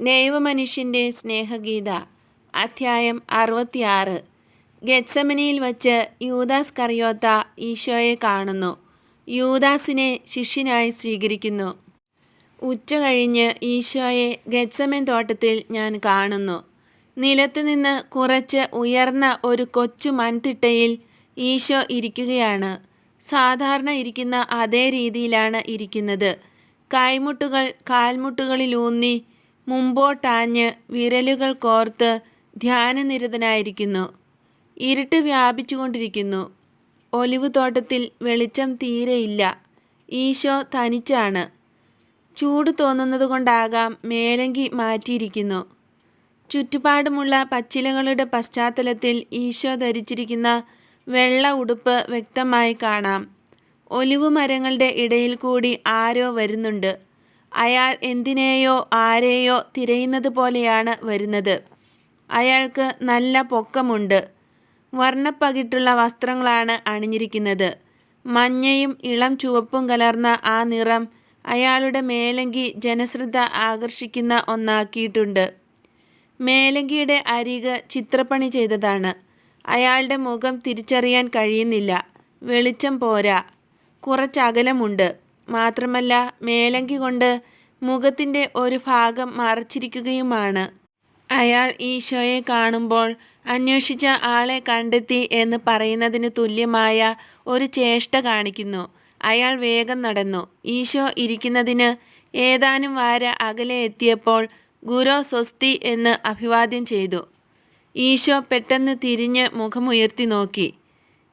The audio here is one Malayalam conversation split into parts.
ദൈവമനുഷ്യന്റെ സ്നേഹഗീത അധ്യായം അറുപത്തിയാറ്. ഗെറ്റ്സമനിയിൽ വച്ച് യൂദാസ് കറിയോത്ത ഈശോയെ കാണുന്നു. യൂദാസിനെ ശിഷ്യനായി സ്വീകരിക്കുന്നു. ഉച്ച കഴിഞ്ഞ് ഈശോയെ ഗെറ്റ്സമൻ തോട്ടത്തിൽ ഞാൻ കാണുന്നു. നിലത്തുനിന്ന് കുറച്ച് ഉയർന്ന ഒരു കൊച്ചു മൺതിട്ടയിൽ ഈശോ ഇരിക്കുകയാണ്. സാധാരണ ഇരിക്കുന്ന അതേ രീതിയിലാണ് ഇരിക്കുന്നത്. കൈമുട്ടുകൾ കാൽമുട്ടുകളിലൂന്നി മുമ്പോട്ടാഞ്ഞ് വിരലുകൾ കോർത്ത് ധ്യാനനിരതനായിരിക്കുന്നു. ഇരുട്ട് വ്യാപിച്ചുകൊണ്ടിരിക്കുന്നു. ഒലിവ് തോട്ടത്തിൽ വെളിച്ചം തീരെയില്ല. ഈശോ തനിച്ചാണ്. ചൂട് തോന്നുന്നതുകൊണ്ടാകാം മേലങ്കി മാറ്റിയിരിക്കുന്നു. ചുറ്റുപാടുമുള്ള പച്ചിലകളുടെ പശ്ചാത്തലത്തിൽ ഈശോ ധരിച്ചിരിക്കുന്ന വെള്ള ഉടുപ്പ് വ്യക്തമായി കാണാം. ഒലിവ് മരങ്ങളുടെ ഇടയിൽ കൂടി ആരോ വരുന്നുണ്ട്. അയാൾ എന്തിനെയോ ആരെയോ തിരയുന്നത് പോലെയാണ് വരുന്നത്. അയാൾക്ക് നല്ല പൊക്കമുണ്ട്. വർണപ്പകിട്ടുള്ള വസ്ത്രങ്ങളാണ് അണിഞ്ഞിരിക്കുന്നത്. മഞ്ഞയും ഇളം ചുവപ്പും കലർന്ന ആ നിറം അയാളുടെ മേലങ്കി ജനശ്രദ്ധ ആകർഷിക്കുന്ന ഒന്നാക്കിയിട്ടുണ്ട്. മേലങ്കിയുടെ അരിക് ചിത്രപ്പണി ചെയ്തതാണ്. അയാളുടെ മുഖം തിരിച്ചറിയാൻ കഴിയുന്നില്ല. വെളിച്ചം പോരാ. കുറച്ചകലമുണ്ട്. മാത്രമല്ല മേലങ്കി കൊണ്ട് മുഖത്തിന്റെ ഒരു ഭാഗം മറച്ചിരിക്കുകയുമാണ്. അയാൾ ഈശോയെ കാണുമ്പോൾ അന്വേഷിച്ച ആളെ കണ്ടെത്തി എന്ന് പറയുന്നതിന് തുല്യമായ ഒരു ചേഷ്ട കാണിക്കുന്നു. അയാൾ വേഗം നടന്നു. ഈശോ ഇരിക്കുന്നതിന് ഏതാനും വാര അകലെ എത്തിയപ്പോൾ ഗുരോ സ്വസ്തി എന്ന് അഭിവാദ്യം ചെയ്തു. ഈശോ പെട്ടെന്ന് തിരിഞ്ഞ് മുഖമുയർത്തി നോക്കി.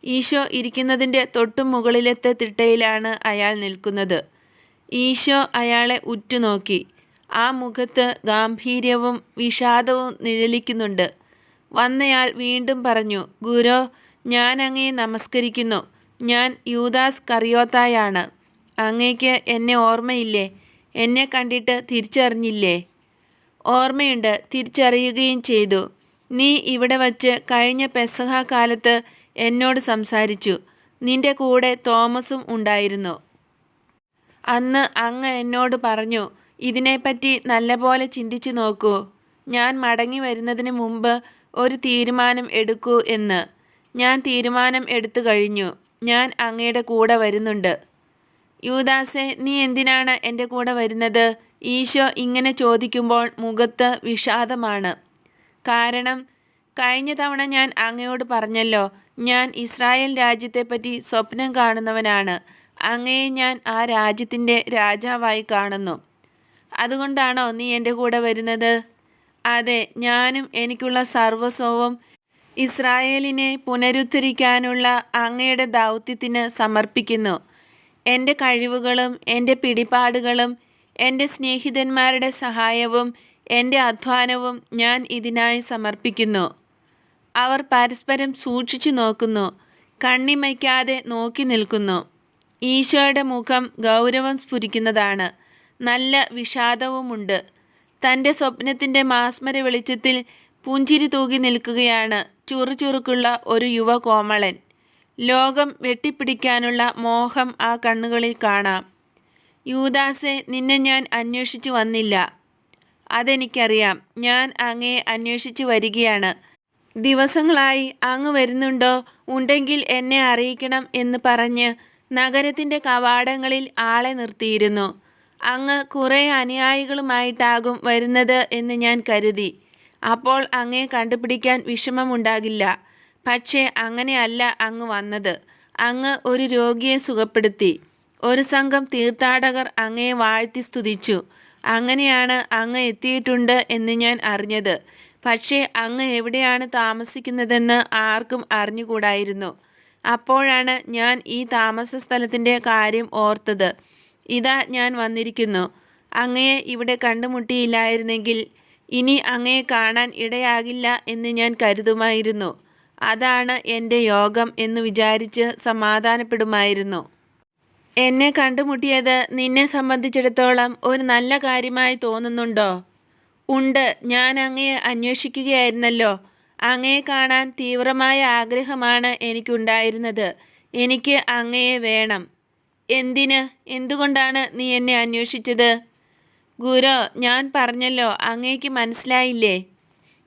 ഈശോ ഇരിക്കുന്നതിന്റെ തൊട്ടു മുകളിലത്തെ തിട്ടയിലാണ് അയാൾ നിൽക്കുന്നത്. ഈശോ അയാളെ ഉറ്റുനോക്കി. ആ മുഖത്ത് ഗാംഭീര്യവും വിഷാദവും നിഴലിക്കുന്നുണ്ട്. വന്നയാൾ വീണ്ടും പറഞ്ഞു ഗുരു ഞാൻ അങ്ങയെ നമസ്കരിക്കുന്നു. ഞാൻ യൂദാസ് കറിയോത്തായാണ്. അങ്ങേക്ക് എന്നെ ഓർമ്മയില്ലേ? എന്നെ കണ്ടിട്ട് തിരിച്ചറിഞ്ഞില്ലേ? ഓർമ്മയുണ്ട് തിരിച്ചറിയുകയും ചെയ്തു. നീ ഇവിടെ വച്ച് കഴിഞ്ഞ പെസഹ കാലത്ത് എന്നോട് സംസാരിച്ചു. നിന്റെ കൂടെ തോമസും ഉണ്ടായിരുന്നു. അന്ന് അങ്ങ് എന്നോട് പറഞ്ഞു ഇതിനെപ്പറ്റി നല്ലപോലെ ചിന്തിച്ചു നോക്കൂ. ഞാൻ മടങ്ങി വരുന്നതിന് മുമ്പ് ഒരു തീരുമാനം എടുക്കൂ എന്ന്. ഞാൻ തീരുമാനം എടുത്തു കഴിഞ്ഞു. ഞാൻ അങ്ങയുടെ കൂടെ വരുന്നുണ്ട്. യൂദാസെ നീ എന്തിനാണ് എന്റെ കൂടെ വരുന്നത്? ഈശോ ഇങ്ങനെ ചോദിക്കുമ്പോൾ മുഖത്ത് വിഷാദമാണ്. കാരണം കഴിഞ്ഞ തവണ ഞാൻ അങ്ങയോട് പറഞ്ഞല്ലോ ഞാൻ ഇസ്രായേൽ രാജ്യത്തെപ്പറ്റി സ്വപ്നം കാണുന്നവനാണ്. അങ്ങയെ ഞാൻ ആ രാജ്യത്തിന്റെ രാജാവായി കാണുന്നു. അതുകൊണ്ടാണോ നീ എന്റെ കൂടെ വരുന്നത്? അതെ ഞാനും എനിക്കുള്ള സർവസ്വവും ഇസ്രായേലിനെ പുനരുദ്ധരിക്കാനുള്ള അങ്ങയുടെ ദൗത്യത്തിന് സമർപ്പിക്കുന്നു. എന്റെ കഴിവുകളും എന്റെ പിടിപാടുകളും എന്റെ സ്നേഹിതന്മാരുടെ സഹായവും എന്റെ അധ്വാനവും ഞാൻ ഇതിനായി സമർപ്പിക്കുന്നു. അവർ പരസ്പരം സൂക്ഷിച്ചു നോക്കുന്നു കണ്ണിമയ്ക്കാതെ നോക്കി നിൽക്കുന്നു. ഈശോയുടെ മുഖം ഗൗരവം സ്ഫുരിക്കുന്നതാണ്. നല്ല വിഷാദവുമുണ്ട്. തന്റെ സ്വപ്നത്തിന്റെ മാസ്മര വെളിച്ചത്തിൽ പുഞ്ചിരി തൂകി നിൽക്കുകയാണ് ചുറുചുറുക്കുള്ള ഒരു യുവ കോമളൻ ലോകം വെട്ടിപ്പിടിക്കാനുള്ള മോഹം ആ കണ്ണുകളിൽ കാണാം. യൂദാസെ നിന്നെ ഞാൻ അന്വേഷിച്ചു വന്നില്ല. അതെനിക്കറിയാം. ഞാൻ അങ്ങയെ അന്വേഷിച്ചു വരികയാണ്. ദിവസങ്ങളായി അങ്ങ് വരുന്നുണ്ടോ? ഉണ്ടെങ്കിൽ എന്നെ അറിയിക്കണം എന്ന് പറഞ്ഞ് നഗരത്തിന്റെ കവാടങ്ങളിൽ ആളെ നിർത്തിയിരുന്നു. അങ്ങ് കുറേ അനുയായികളുമായിട്ടാകും വരുന്നത് എന്ന് ഞാൻ കരുതി. അപ്പോൾ അങ്ങയെ കണ്ടുപിടിക്കാൻ വിഷമമുണ്ടാകില്ല. പക്ഷേ അങ്ങനെയല്ല അങ്ങ് വന്നത്. അങ്ങ് ഒരു രോഗിയെ സുഖപ്പെടുത്തി. ഒരു സംഘം തീർത്ഥാടകർ അങ്ങയെ വാഴ്ത്തി സ്തുതിച്ചു. അങ്ങനെയാണ് അങ്ങ് എത്തിയിട്ടുണ്ട് എന്ന് ഞാൻ അറിഞ്ഞത്. പക്ഷേ അങ്ങ് എവിടെയാണ് താമസിക്കുന്നതെന്ന് ആർക്കും അറിഞ്ഞുകൂടായിരുന്നു. അപ്പോഴാണ് ഞാൻ ഈ താമസ സ്ഥലത്തിന്റെ കാര്യം ഓർത്തത്. ഇതാ ഞാൻ വന്നിരിക്കുന്നു. അങ്ങയെ ഇവിടെ കണ്ടുമുട്ടിയില്ലായിരുന്നെങ്കിൽ ഇനി അങ്ങയെ കാണാൻ ഇടയാകില്ല എന്ന് ഞാൻ കരുതുമായിരുന്നു. അതാണ് എന്റെ യോഗം എന്ന് വിചാരിച്ച് സമാധാനപ്പെടുമായിരുന്നു. എന്നെ കണ്ടുമുട്ടിയത് നിന്നെ സംബന്ധിച്ചിടത്തോളം ഒരു നല്ല കാര്യമായി തോന്നുന്നുണ്ടോ? ഉണ്ട്. ഞാൻ അങ്ങയെ അന്വേഷിക്കുകയായിരുന്നല്ലോ. അങ്ങയെ കാണാൻ തീവ്രമായ ആഗ്രഹമാണ് എനിക്കുണ്ടായിരുന്നത്. എനിക്ക് അങ്ങയെ വേണം. എന്തിന്? എന്തുകൊണ്ടാണ് നീ എന്നെ അന്വേഷിച്ചത്? ഗുരു ഞാൻ പറഞ്ഞല്ലോ അങ്ങേക്ക് മനസ്സിലായില്ലേ?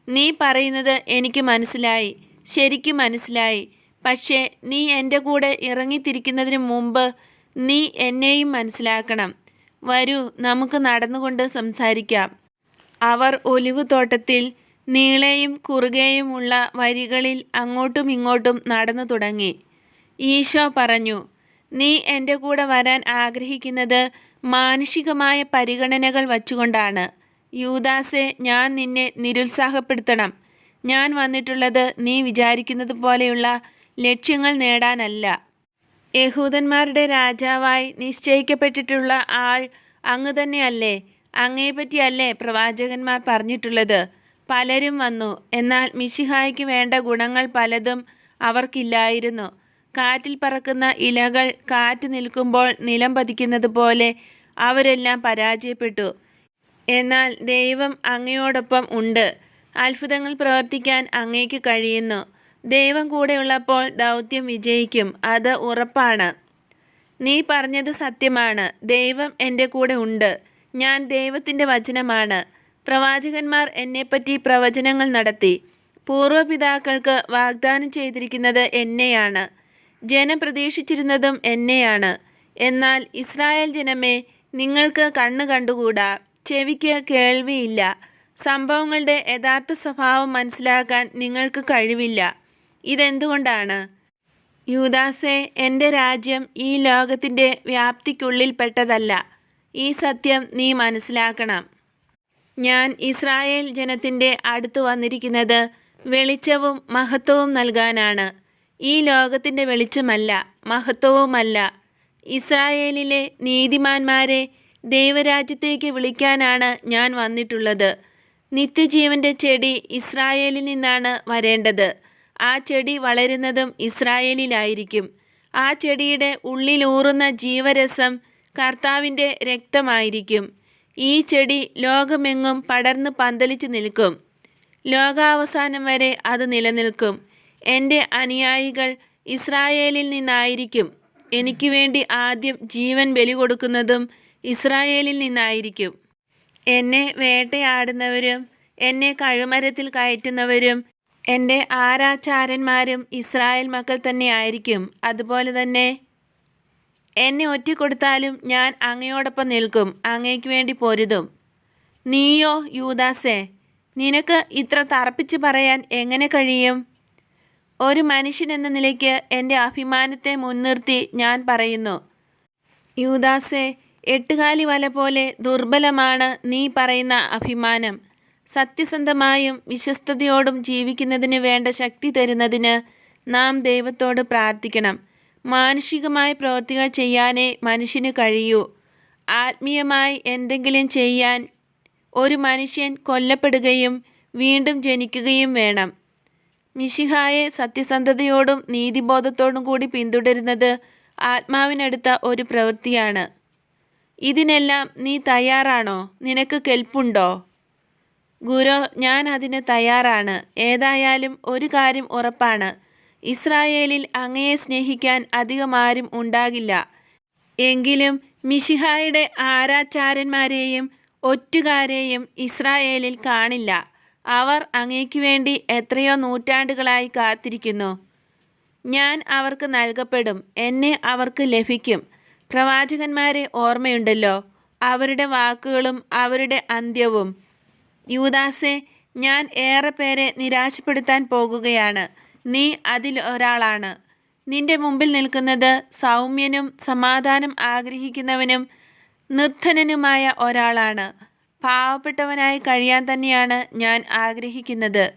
നീ പറയുന്നത് എനിക്ക് മനസ്സിലായി. ശരിക്കും മനസ്സിലായി. പക്ഷേ നീ എന്റെ കൂടെ ഇറങ്ങിത്തിരിക്കുന്നതിന് മുമ്പ് നീ എന്നെയും മനസ്സിലാക്കണം. വരൂ നമുക്ക് നടന്നുകൊണ്ട് സംസാരിക്കാം. അവർ ഒലിവ് തോട്ടത്തിൽ നീളെയും കുറുകെയുമുള്ള വരികളിൽ അങ്ങോട്ടും ഇങ്ങോട്ടും നടന്നു തുടങ്ങി. ഈശോ പറഞ്ഞു നീ എന്റെ കൂടെ വരാൻ ആഗ്രഹിക്കുന്നത് മാനുഷികമായ പരിഗണനകൾ വച്ചുകൊണ്ടാണ്. യൂദാസെ ഞാൻ നിന്നെ നിരുത്സാഹപ്പെടുത്തണം. ഞാൻ വന്നിട്ടുള്ളത് നീ വിചാരിക്കുന്നത് പോലെയുള്ള ലക്ഷ്യങ്ങൾ നേടാനല്ല. യഹൂദന്മാരുടെ രാജാവായി നിശ്ചയിക്കപ്പെട്ടിട്ടുള്ള ആൾ അങ്ങ് തന്നെയല്ലേ. അങ്ങയെപ്പറ്റിയല്ലേ പ്രവാചകന്മാർ പറഞ്ഞിട്ടുള്ളത്? പലരും വന്നു. എന്നാൽ മിശിഹായ്ക്ക് വേണ്ട ഗുണങ്ങൾ പലതും അവർക്കില്ലായിരുന്നു. കാറ്റിൽ പറക്കുന്ന ഇലകൾ കാറ്റ് നിൽക്കുമ്പോൾ നിലം പതിക്കുന്നത് പോലെ അവരെല്ലാം പരാജയപ്പെട്ടു. എന്നാൽ ദൈവം അങ്ങയോടൊപ്പം ഉണ്ട്. അത്ഭുതങ്ങൾ പ്രവർത്തിക്കാൻ അങ്ങേക്ക് കഴിയുന്നു. ദൈവം കൂടെയുള്ളപ്പോൾ ദൗത്യം വിജയിക്കും. അത് ഉറപ്പാണ്. നീ പറഞ്ഞത് സത്യമാണ്. ദൈവം എന്റെ കൂടെ ഉണ്ട്. ഞാൻ ദൈവത്തിന്റെ വചനമാണ്. പ്രവാചകന്മാർ എന്നെപ്പറ്റി പ്രവചനങ്ങൾ നടത്തി. പൂർവപിതാക്കൾക്ക് വാഗ്ദാനം ചെയ്തിരിക്കുന്നത് എന്നെയാണ്. ജനം പ്രതീക്ഷിച്ചിരുന്നതും എന്നെയാണ്. എന്നാൽ ഇസ്രായേൽ ജനമേ നിങ്ങൾക്ക് കണ്ണ് കണ്ടുകൂടാ. ചെവിക്ക് കേൾവിയില്ല. സംഭവങ്ങളുടെ യഥാർത്ഥ സ്വഭാവം മനസ്സിലാക്കാൻ നിങ്ങൾക്ക് കഴിവില്ല. ഇതെന്തുകൊണ്ടാണ്? യൂദാസെ എന്റെ രാജ്യം ഈ ലോകത്തിന്റെ വ്യാപ്തിക്കുള്ളിൽപ്പെട്ടതല്ല. ഈ സത്യം നീ മനസ്സിലാക്കണം. ഞാൻ ഇസ്രായേൽ ജനത്തിന്റെ അടുത്ത് വന്നിരിക്കുന്നത് വെളിച്ചവും മഹത്വവും നൽകാനാണ്. ഈ ലോകത്തിന്റെ വെളിച്ചമല്ല മഹത്വവുമല്ല. ഇസ്രായേലിലെ നീതിമാന്മാരെ ദൈവരാജ്യത്തേക്ക് വിളിക്കാനാണ് ഞാൻ വന്നിട്ടുള്ളത്. നിത്യജീവന്റെ ചെടി ഇസ്രായേലിൽ നിന്നാണ് വരേണ്ടത്. ആ ചെടി വളരുന്നതും ഇസ്രായേലിലായിരിക്കും. ആ ചെടിയുടെ ഉള്ളിലൂറുന്ന ജീവരസം കർത്താവിന്റെ രക്തമായിരിക്കും. ഈ ചെടി ലോകമെങ്ങും പടർന്ന് പന്തലിച്ച് നിൽക്കും. ലോകാവസാനം വരെ അത് നിലനിൽക്കും. എന്റെ അനുയായികൾ ഇസ്രായേലിൽ നിന്നായിരിക്കും. എനിക്ക് വേണ്ടി ആദ്യം ജീവൻ ബലി കൊടുക്കുന്നതും ഇസ്രായേലിൽ നിന്നായിരിക്കും. എന്നെ വേട്ടയാടുന്നവരും എന്നെ കഴുമരത്തിൽ കയറ്റുന്നവരും എന്റെ ആരാചാരന്മാരും ഇസ്രായേൽ മക്കൾ തന്നെ ആയിരിക്കും. അതുപോലെ തന്നെ എന്നെ ഒറ്റിക്കൊടുത്താലും ഞാൻ അങ്ങയോടൊപ്പം നിൽക്കും അങ്ങയ്ക്ക് വേണ്ടി പൊരുതും. നീയോ യൂദാസേ നിനക്ക് ഇത്ര തറപ്പിച്ച് പറയാൻ എങ്ങനെ കഴിയും? ഒരു മനുഷ്യൻ എന്ന നിലയ്ക്ക് എന്റെ അഭിമാനത്തെ മുൻനിർത്തി ഞാൻ പറയുന്നു. യൂദാസേ എട്ടുകാലി വല പോലെ ദുർബലമാണ് നീ പറയുന്ന അഭിമാനം. സത്യസന്ധമായും വിശ്വസ്തയോടും ജീവിക്കുന്നതിന് വേണ്ട ശക്തി തരുന്നതിന് നാം ദൈവത്തോട് പ്രാർത്ഥിക്കണം. മാനുഷികമായ പ്രവൃത്തികൾ ചെയ്യാനേ മനുഷ്യന് കഴിയൂ. ആത്മീയമായി എന്തെങ്കിലും ചെയ്യാൻ ഒരു മനുഷ്യൻ കൊല്ലപ്പെടുകയും വീണ്ടും ജനിക്കുകയും വേണം. മിശിഹായെ സത്യസന്ധതയോടും നീതിബോധത്തോടും കൂടി പിന്തുടരുന്നത് ആത്മാവിനടുത്ത ഒരു പ്രവൃത്തിയാണ്. ഇതിനെല്ലാം നീ തയ്യാറാണോ? നിനക്ക് കെൽപ്പുണ്ടോ? ഗുരു ഞാൻ അതിന് തയ്യാറാണ്. ഏതായാലും ഒരു കാര്യം ഉറപ്പാണ്. ഇസ്രായേലിൽ അങ്ങയെ സ്നേഹിക്കാൻ അധികം ആരും ഉണ്ടാകില്ല. എങ്കിലും മിഷിഹായുടെ ആരാചാരന്മാരെയും ഒറ്റുകാരെയും ഇസ്രായേലിൽ കാണില്ല. അവർ അങ്ങയ്ക്ക് വേണ്ടി എത്രയോ നൂറ്റാണ്ടുകളായി കാത്തിരിക്കുന്നു. ഞാൻ അവർക്ക് നൽകപ്പെടും എന്നെ അവർക്ക് ലഭിക്കും. പ്രവാചകന്മാരെ ഓർമ്മയുണ്ടല്ലോ അവരുടെ വാക്കുകളും അവരുടെ അന്ത്യവും. യൂദാസെ ഞാൻ ഏറെ പേരെ നിരാശപ്പെടുത്താൻ പോകുകയാണ്. നീ അതിൽ ഒരാളാണ്. നിന്റെ മുമ്പിൽ നിൽക്കുന്നത് സൗമ്യനും സമാധാനം ആഗ്രഹിക്കുന്നവനും നിർദ്ധനനുമായ ഒരാളാണ്. പാവപ്പെട്ടവനായി കഴിയാൻ തന്നെയാണ് ഞാൻ ആഗ്രഹിക്കുന്നത്.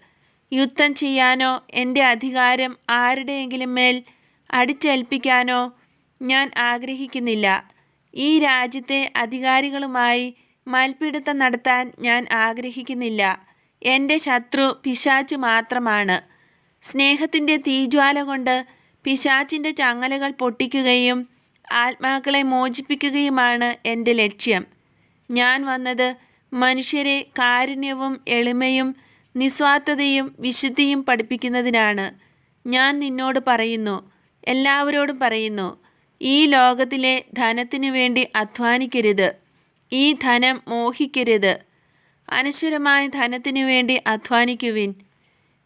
യുദ്ധം ചെയ്യാനോ എന്റെ അധികാരം ആരുടെയെങ്കിലും മേൽ അടിച്ചേൽപ്പിക്കാനോ ഞാൻ ആഗ്രഹിക്കുന്നില്ല. ഈ രാജ്യത്തെ അധികാരികളുമായി മൽപ്പിടുത്തം നടത്താൻ ഞാൻ ആഗ്രഹിക്കുന്നില്ല. എന്റെ ശത്രു പിശാച്ച് മാത്രമാണ്. സ്നേഹത്തിന്റെ തീജ്വാല കൊണ്ട് പിശാച്ചിന്റെ ചങ്ങലകൾ പൊട്ടിക്കുകയും ആത്മാക്കളെ മോചിപ്പിക്കുകയുമാണ് എന്റെ ലക്ഷ്യം. ഞാൻ വന്നത് മനുഷ്യരെ കാരുണ്യവും എളിമയും നിസ്വാർത്ഥതയും വിശുദ്ധിയും പഠിപ്പിക്കുന്നതിനാണ്. ഞാൻ നിന്നോട് പറയുന്നു എല്ലാവരോടും പറയുന്നു ഈ ലോകത്തിലെ ധനത്തിനു വേണ്ടി അധ്വാനിക്കരുത് ഈ ധനം മോഹിക്കരുത്. അനശ്വരമായ ധനത്തിനു വേണ്ടി അധ്വാനിക്കുവിൻ.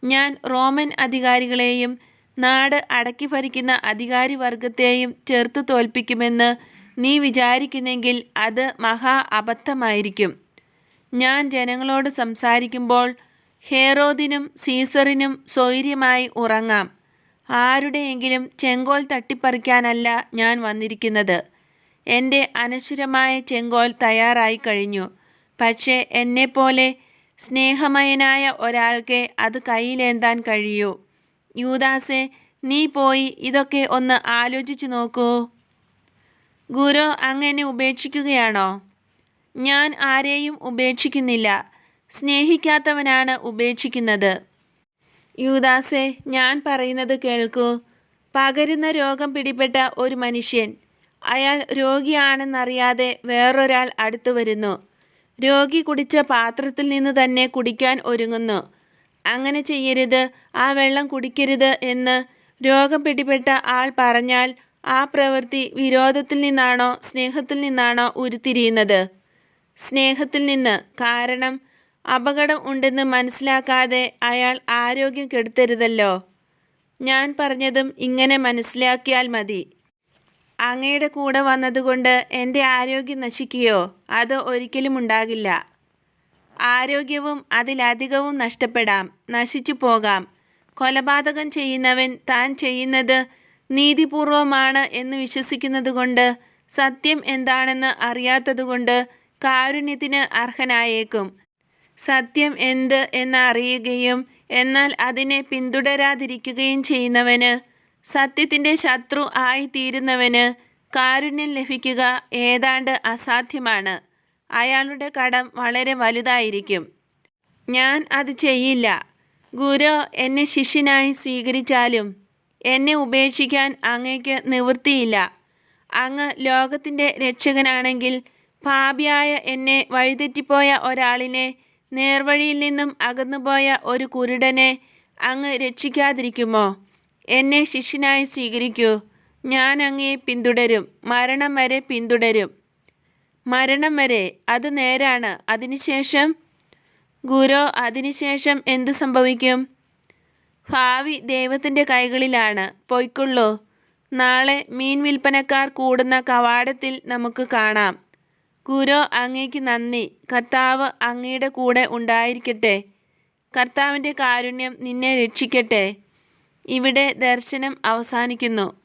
ഞാൻ റോമൻ അധികാരികളെയും നാട് അടക്കി ഭരിക്കുന്ന അധികാരി വർഗത്തെയും ചെറുത്തു തോൽപ്പിക്കുമെന്ന് നീ വിചാരിക്കുന്നെങ്കിൽ അത് മഹാ അബദ്ധമായിരിക്കും. ഞാൻ ജനങ്ങളോട് സംസാരിക്കുമ്പോൾ ഹേറോദിനും സീസറിനും സ്വൈര്യമായി ഉറങ്ങാം. ആരുടെയെങ്കിലും ചെങ്കോൽ തട്ടിപ്പറിക്കാനല്ല ഞാൻ വന്നിരിക്കുന്നത്. എന്റെ അനശ്വരമായ ചെങ്കോൽ തയ്യാറായി കഴിഞ്ഞു. പക്ഷേ എന്നെപ്പോലെ സ്നേഹമയനായ ഒരാൾക്ക് അത് കയ്യിലേന്താൻ കഴിയൂ. യൂദാസെ നീ പോയി ഇതൊക്കെ ഒന്ന് ആലോചിച്ചു നോക്കൂ. ഗുരു അങ്ങനെ ഉപേക്ഷിക്കുകയാണോ? ഞാൻ ആരെയും ഉപേക്ഷിക്കുന്നില്ല. സ്നേഹിക്കാത്തവനാണ് ഉപേക്ഷിക്കുന്നത്. യൂദാസെ ഞാൻ പറയുന്നത് കേൾക്കൂ. പകരുന്ന രോഗം പിടിപെട്ട ഒരു മനുഷ്യൻ അയാൾ രോഗിയാണെന്നറിയാതെ വേറൊരാൾ അടുത്തു വരുന്നു. രോഗി കുടിച്ച പാത്രത്തിൽ നിന്ന് തന്നെ കുടിക്കാൻ ഒരുങ്ങുന്നു. അങ്ങനെ ചെയ്യരുത് ആ വെള്ളം കുടിക്കരുത് എന്ന് രോഗം പിടിപെട്ട ആൾ പറഞ്ഞാൽ ആ പ്രവൃത്തി വിരോധത്തിൽ നിന്നാണോ സ്നേഹത്തിൽ നിന്നാണോ ഉരുത്തിരിയുന്നത്? സ്നേഹത്തിൽ നിന്ന്. കാരണം അപകടം ഉണ്ടെന്ന് മനസ്സിലാക്കാതെ അയാൾ ആരോഗ്യം കെടുത്തരുതല്ലോ. ഞാൻ പറഞ്ഞതും ഇങ്ങനെ മനസ്സിലാക്കിയാൽ മതി. അങ്ങയുടെ കൂടെ വന്നതുകൊണ്ട് എന്റെ ആരോഗ്യം നശിക്കുകയോ അത് ഒരിക്കലും ഉണ്ടാകില്ല. ആരോഗ്യവും അതിലധികവും നഷ്ടപ്പെടാം നശിച്ചു പോകാം. കൊലപാതകം ചെയ്യുന്നവൻ താൻ ചെയ്യുന്നത് നീതിപൂർവമാണ് എന്ന് വിശ്വസിക്കുന്നതുകൊണ്ട് സത്യം എന്താണെന്ന് അറിയാത്തതുകൊണ്ട് കാരുണ്യത്തിന് അർഹനായേക്കും. സത്യം എന്ത് എന്നറിയുകയും എന്നാൽ അതിനെ പിന്തുടരാതിരിക്കുകയും ചെയ്യുന്നവന് സത്യത്തിന്റെ ശത്രു ആയിത്തീരുന്നവന് കാരുണ്യം ലഭിക്കുക ഏതാണ്ട് അസാധ്യമാണ്. അയാളുടെ കടം വളരെ വലുതായിരിക്കും. ഞാൻ അത് ചെയ്യില്ല. ഗുരു എന്നെ ശിഷ്യനായി സ്വീകരിച്ചാലും എന്നെ ഉപേക്ഷിക്കാൻ അങ്ങയ്ക്ക് നിവൃത്തിയില്ല. അങ്ങ് ലോകത്തിന്റെ രക്ഷകനാണെങ്കിൽ പാപിയായ എന്നെ വഴിതെറ്റിപ്പോയ ഒരാളിനെ നേർവഴിയിൽ നിന്നും അകന്നുപോയ ഒരു കുരുടനെ അങ്ങ് രക്ഷിക്കാതിരിക്കുമോ? എന്നെ ശിഷ്യനായി സ്വീകരിക്കൂ. ഞാൻ അങ്ങയെ പിന്തുടരും. മരണം വരെ പിന്തുടരും. മരണം വരെ. അത് നേരാണ്. അതിനുശേഷം? ഗുരു അതിനുശേഷം എന്ത് സംഭവിക്കും? ഭാവി ദൈവത്തിന്റെ കൈകളിലാണ്. പൊയ്ക്കൊള്ളൂ. നാളെ മീൻ വിൽപ്പനക്കാർ കൂടുന്ന കവാടത്തിൽ നമുക്ക് കാണാം. ഗുരു അങ്ങേക്ക് നന്ദി. കർത്താവ് അങ്ങയുടെ കൂടെ ഉണ്ടായിരിക്കട്ടെ. കർത്താവിന്റെ കാരുണ്യം നിന്നെ രക്ഷിക്കട്ടെ. ഇവിടെ ദർശനം അവസാനിക്കുന്നു.